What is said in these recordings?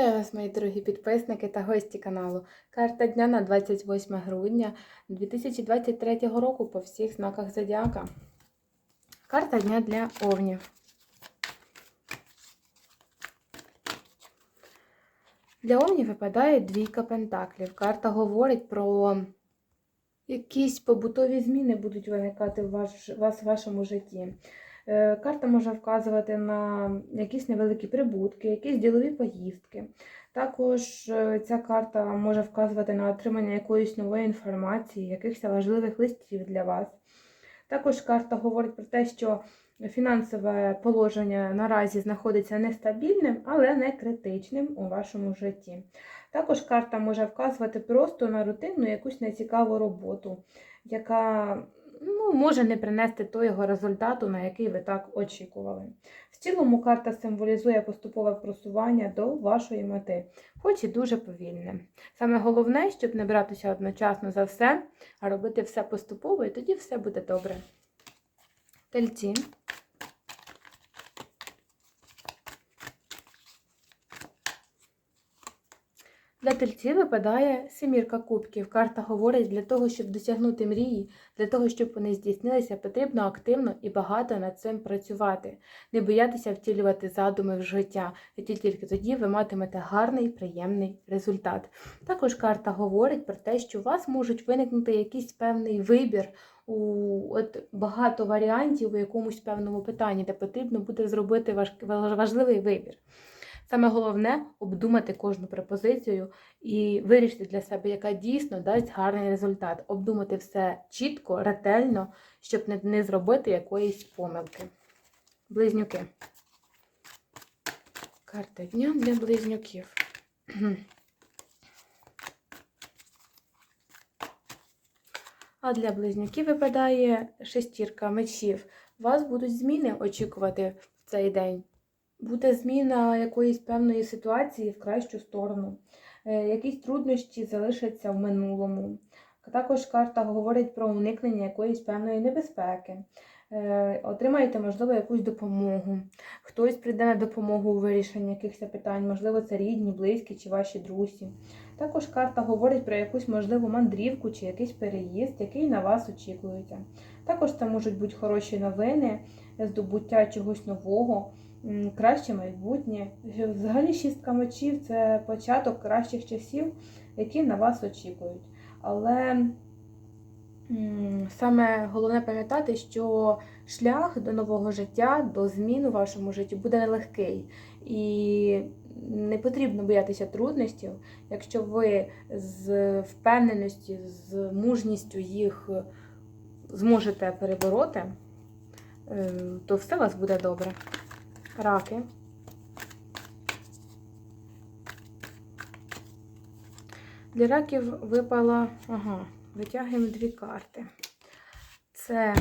Вітаю вас, мої дорогі підписники та гості каналу. Карта дня на 28 грудня 2023 року по всіх знаках Зодіака. Карта дня для овнів. Для овнів випадає двійка пентаклів. Карта говорить про якісь побутові зміни будуть виникати ваш, вас в вашому житті. Е, Карта може вказувати на якісь невеликі прибутки, якісь ділові поїздки. Також е, ця карта може вказувати на отримання якоїсь нової інформації, якихось важливих листів для вас. Також карта говорить про те, що фінансове положення наразі знаходиться нестабільним, але не критичним у вашому житті. Також карта може вказувати просто на рутинну якусь нецікаву роботу, яка ну, може не принести того результату, на який ви так очікували. В цілому карта символізує поступове просування до вашої мети, хоч і дуже повільне. Саме головне, щоб не братися одночасно за все, а робити все поступово, і тоді все буде добре. Тельці. Для тельців випадає семірка кубків. Карта говорить, для того, щоб досягнути мрії, для того, щоб вони здійснилися, потрібно активно і багато над цим працювати, не боятися втілювати задуми в життя, і тільки тоді ви матимете гарний, приємний результат. Також карта говорить про те, що у вас можуть виникнути якийсь певний вибір. У от багато варіантів у якомусь певному питанні, де потрібно буде зробити важ, важливий вибір. Саме головне обдумати кожну пропозицію і вирішити для себе, яка дійсно дасть гарний результат. Обдумати все чітко, ретельно, щоб не, зробити якоїсь помилки. Близнюки. Карта дня для близнюків. А для близнюків випадає шестірка мечів. Вас будуть зміни очікувати в цей день. Буде зміна якоїсь певної ситуації в кращу сторону. Е, Якісь труднощі залишаться в минулому. Також карта говорить про уникнення якоїсь певної небезпеки. Е, Отримаєте, можливо, якусь допомогу. Хтось прийде на допомогу у вирішенні якихось питань, можливо, це рідні, близькі чи ваші друзі. Також карта говорить про якусь можливу мандрівку чи якийсь переїзд, який на вас очікується. Також це можуть бути хороші новини, здобуття чогось нового краще майбутнє. Взагалі шістка мечів це початок кращих часів, які на вас очікують. Але саме головне пам'ятати, що шлях до нового життя, до змін у вашому житті буде нелегкий. І не потрібно боятися труднощів, якщо ви з впевненості, з мужністю їх зможете перебороти, е, то все у вас буде добре раки. Для раків випала, ага, витягуємо дві карти. Це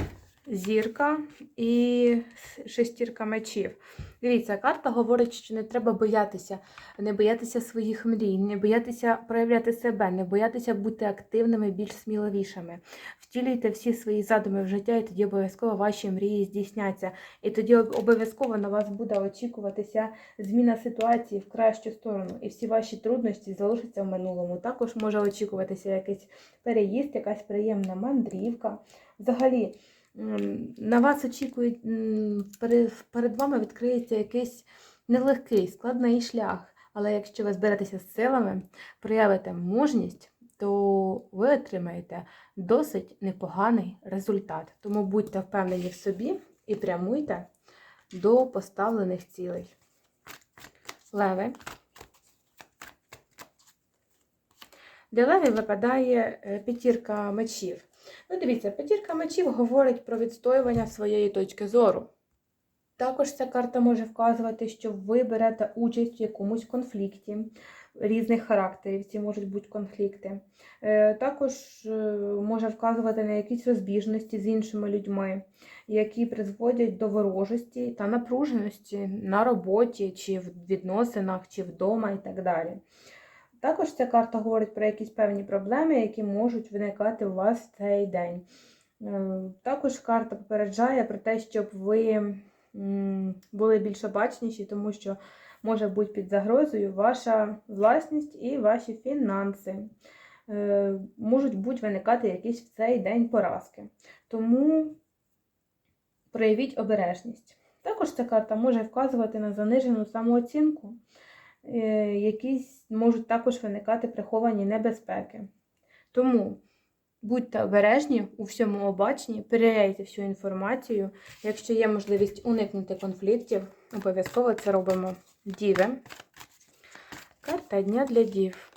зірка і шестірка мечів. Дивіться, карта говорить, що не треба боятися, не боятися своїх мрій, не боятися проявляти себе, не боятися бути активними, більш сміливішими. Втілюйте всі свої задуми в життя, і тоді обов'язково ваші мрії здійсняться. І тоді обов'язково на вас буде очікуватися зміна ситуації в кращу сторону, і всі ваші труднощі залишаться в минулому. Також може очікуватися якийсь переїзд, якась приємна мандрівка. Взагалі. На вас очікують, перед вами відкриється якийсь нелегкий, складний шлях. Але якщо ви зберетеся з силами, проявите мужність, то ви отримаєте досить непоганий результат. Тому будьте впевнені в собі і прямуйте до поставлених цілей. Леви. Для леві випадає е, п'ятірка мечів. Ну, дивіться, п'ятірка мечів говорить про відстоювання своєї точки зору. Також ця карта може вказувати, що ви берете участь в якомусь конфлікті різних характерів, ці можуть бути конфлікти. Е, також е, може вказувати на якісь розбіжності з іншими людьми, які призводять до ворожості та напруженості на роботі, чи в відносинах, чи вдома і так далі. Також ця карта говорить про якісь певні проблеми, які можуть виникати у вас в цей день. Е, також карта попереджає про те, щоб ви були більш обачніші, тому що може бути під загрозою ваша власність і ваші фінанси. Е, Можуть бути виникати якісь в цей день поразки. Тому проявіть обережність. Також ця карта може вказувати на занижену самооцінку, е, якісь можуть також виникати приховані небезпеки. Тому будьте обережні, у всьому обачні, перевіряйте всю інформацію. Якщо є можливість уникнути конфліктів, обов'язково це робимо. Діви. Карта дня для дів.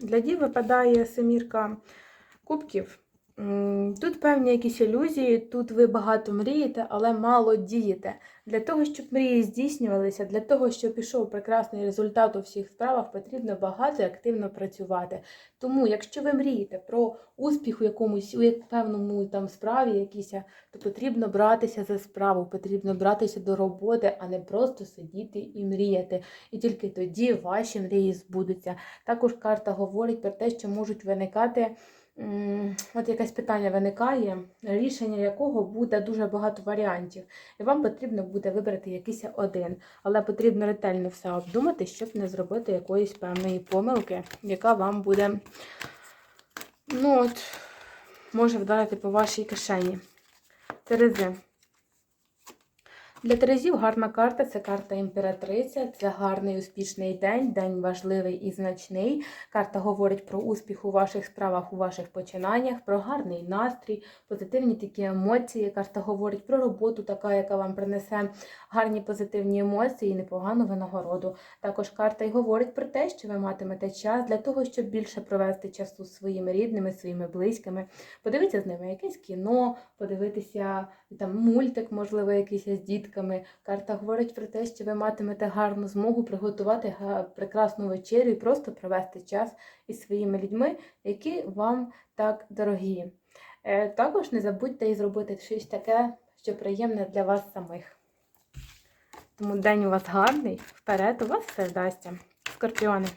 Для дів випадає семірка кубків. Тут певні якісь ілюзії, тут ви багато мрієте, але мало дієте. Для того, щоб мрії здійснювалися, для того, щоб пішов прекрасний результат у всіх справах, потрібно багато і активно працювати. Тому, якщо ви мрієте про успіх у якомусь у певному там справі, якійсь, то потрібно братися за справу, потрібно братися до роботи, а не просто сидіти і мріяти. І тільки тоді ваші мрії збудуться. Також карта говорить про те, що можуть виникати. От якесь питання виникає, рішення якого буде дуже багато варіантів, і вам потрібно буде вибрати якийсь один, але потрібно ретельно все обдумати, щоб не зробити якоїсь певної помилки, яка вам буде, ну от, може вдарити по вашій кишені. Терези. Для Терезів гарна карта це карта імператриця, це гарний успішний день, день важливий і значний. Карта говорить про успіх у ваших справах, у ваших починаннях, про гарний настрій, позитивні такі емоції. Карта говорить про роботу, така, яка вам принесе гарні позитивні емоції і непогану винагороду. Також карта й говорить про те, що ви матимете час для того, щоб більше провести часу з своїми рідними, своїми близькими, подивитися з ними якесь кіно, подивитися там мультик, можливо, якийсь з дітками. Карта говорить про те, що ви матимете гарну змогу приготувати прекрасну вечерю і просто провести час із своїми людьми, які вам так дорогі. Е, Також не забудьте і зробити щось таке, що приємне для вас самих. Тому день у вас гарний, вперед у вас все вдасться. Скорпіони.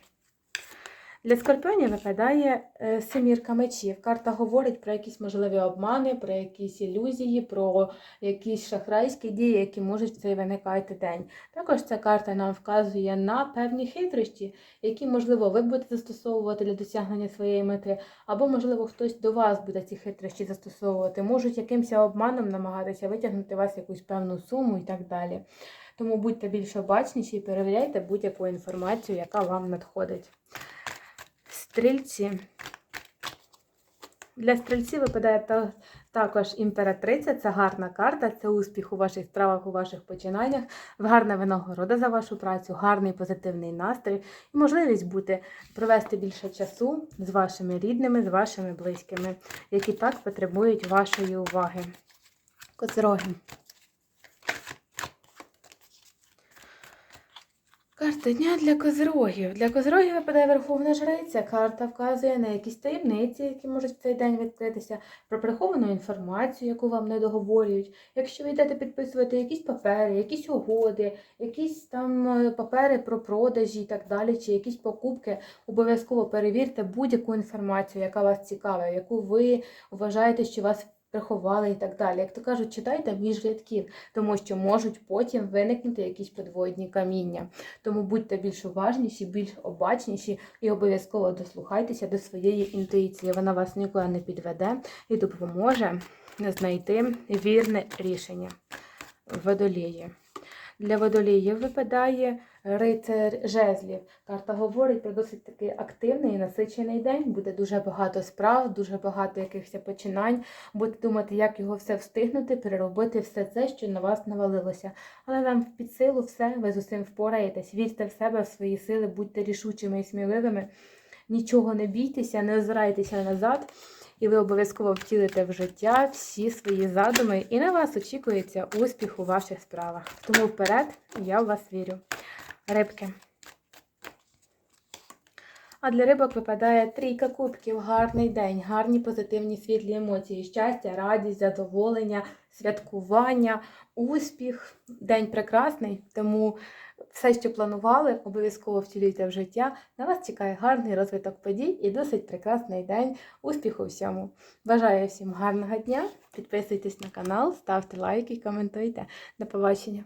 Для скорпіонів випадає е, семірка мечів. Карта говорить про якісь можливі обмани, про якісь ілюзії, про якісь шахрайські дії, які можуть в цей виникати день. Також ця карта нам вказує на певні хитрощі, які, можливо, ви будете застосовувати для досягнення своєї мети, або, можливо, хтось до вас буде ці хитрощі застосовувати. Можуть якимось обманом намагатися витягнути вас якусь певну суму і так далі. Тому будьте більш обачніші і перевіряйте будь-яку інформацію, яка вам надходить. Стрільці. Для стрільців випадає також імператриця. Це гарна карта, це успіх у ваших справах, у ваших починаннях, гарна винагорода за вашу працю, гарний позитивний настрій і можливість бути провести більше часу з вашими рідними, з вашими близькими, які так потребують вашої уваги. Козроги. Карта дня для козирогів. Для козирогів випадає Верховна Жриця. Карта вказує на якісь таємниці, які можуть в цей день відкритися, про приховану інформацію, яку вам не договорюють. Якщо ви йдете підписувати якісь папери, якісь угоди, якісь там е, папери про продажі і так далі, чи якісь покупки, обов'язково перевірте будь-яку інформацію, яка вас цікавить, яку ви вважаєте, що вас приховали і так далі. Як то кажуть, читайте між рядків, тому що можуть потім виникнути якісь подводні каміння. Тому будьте більш уважніші, більш обачніші і обов'язково дослухайтеся до своєї інтуїції. Вона вас ніколи не підведе і допоможе знайти вірне рішення. Водолії. Для водоліїв випадає рицар жезлів. Карта говорить про досить такий активний і насичений день. Буде дуже багато справ, дуже багато якихось починань. Будете думати, як його все встигнути, переробити все це, що на вас навалилося. Але нам під силу все, ви з усім впораєтесь. Вірте в себе, в свої сили, будьте рішучими і сміливими. Нічого не бійтеся, не озирайтеся назад. І ви обов'язково втілите в життя всі свої задуми, і на вас очікується успіх у ваших справах. Тому вперед, я в вас вірю. Рибки. А для рибок випадає трійка кубків, гарний день, гарні позитивні світлі емоції, щастя, радість, задоволення, святкування, успіх. День прекрасний, тому все, що планували, обов'язково втілюйте в життя. На вас чекає гарний розвиток подій і досить прекрасний день. Успіху всьому! Бажаю всім гарного дня! Підписуйтесь на канал, ставте лайки, коментуйте. До побачення!